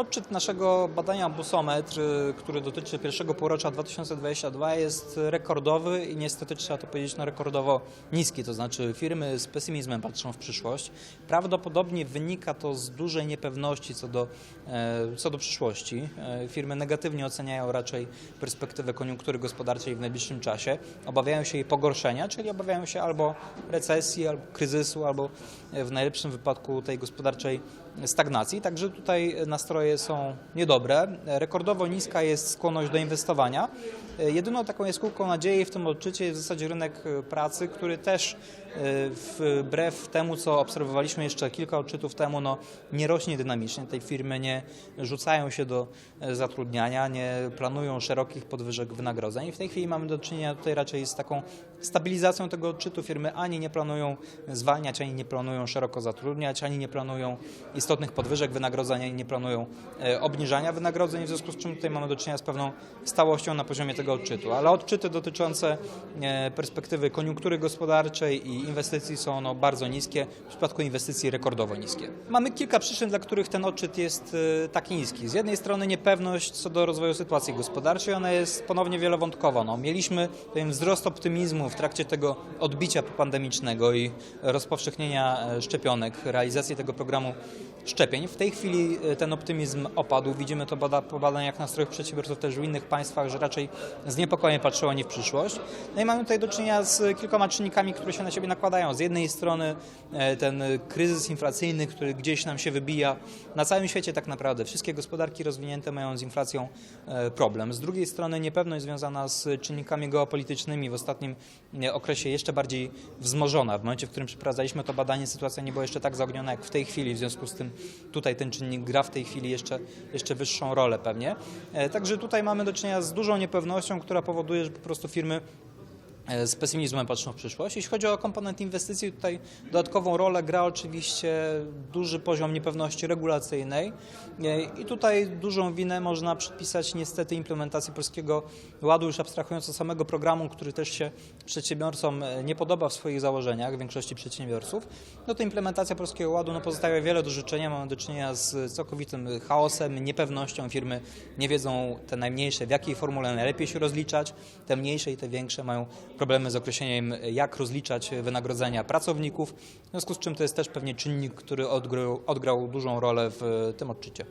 Odczyt naszego badania Busometr, y, który dotyczy pierwszego półrocza 2022 jest rekordowy i niestety trzeba to powiedzieć no, rekordowo niski, to znaczy firmy z pesymizmem patrzą w przyszłość. Prawdopodobnie wynika to z dużej niepewności co do, e, co do przyszłości. E, Firmy negatywnie oceniają raczej perspektywę koniunktury gospodarczej w najbliższym czasie. Obawiają się jej pogorszenia, czyli obawiają się albo recesji, albo kryzysu, albo e, w najlepszym wypadku tej gospodarczej stagnacji. Także tutaj nastroje są niedobre. Rekordowo niska jest skłonność do inwestowania. E, Jedyną taką jaskółką nadziei w tym odczycie jest w zasadzie rynek e, pracy, który też e, wbrew temu, co obserwowaliśmy jeszcze kilka odczytów temu, no, nie rośnie dynamicznie. Te firmy nie rzucają się do zatrudniania, nie planują szerokich podwyżek wynagrodzeń. W tej chwili mamy do czynienia tutaj raczej z taką stabilizacją tego odczytu. Firmy ani nie planują zwalniać, ani nie planują szeroko zatrudniać, ani nie planują istotnych podwyżek wynagrodzeń, ani nie planują obniżania wynagrodzeń, w związku z czym tutaj mamy do czynienia z pewną stałością na poziomie tego odczytu. Ale odczyty dotyczące e, perspektywy koniunktury gospodarczej i inwestycji są no, bardzo niskie, w przypadku inwestycji rekordowo niskie. Mamy kilka przyczyn, dla których ten odczyt jest e, taki niski. Z jednej strony niepewność co do rozwoju sytuacji gospodarczej, ona jest ponownie wielowątkowa. No, mieliśmy pewien wzrost optymizmu w trakcie tego odbicia popandemicznego i rozpowszechnienia e, szczepionek, realizacji tego programu szczepień. W tej chwili e, ten optymizm opadł. Widzimy to bada, po badaniach nastrojów przedsiębiorców też w innych państwach, że raczej z niepokojem patrzą oni w przyszłość. No i mamy tutaj do czynienia z kilkoma czynnikami, które się na siebie nakładają. Z jednej strony e, ten kryzys inflacyjny, który gdzieś nam się wybija na całym świecie tak naprawdę. Wszystkie gospodarki rozwinięte mają z inflacją e, problem. Z drugiej strony niepewność związana z czynnikami geopolitycznymi w ostatnim okresie jeszcze bardziej wzmożona. W momencie, w którym przeprowadzaliśmy to badanie, sytuacja nie była jeszcze tak zaogniona jak w tej chwili. W związku z tym tutaj ten czynnik gra w tej chwili jeszcze, jeszcze wyższą rolę pewnie. E, Także tutaj mamy do czynienia z dużą niepewnością, która powoduje, że po prostu firmy z pesymizmem patrzą w przyszłość. Jeśli chodzi o komponent inwestycji, tutaj dodatkową rolę gra oczywiście duży poziom niepewności regulacyjnej E, i tutaj dużą winę można przypisać niestety implementacji Polskiego Ładu, już abstrahując od samego programu, który też się przedsiębiorcom e, nie podoba w swoich założeniach, większości przedsiębiorców. No to implementacja Polskiego Ładu no, pozostawia wiele do życzenia, mamy do czynienia z całkowitym chaosem, niepewnością. Firmy nie wiedzą te najmniejsze, w jakiej formule najlepiej się rozliczać, te mniejsze i te większe mają problemy z określeniem, jak rozliczać wynagrodzenia pracowników, w związku z czym to jest też pewnie czynnik, który odgrał, odgrał dużą rolę w tym odczycie.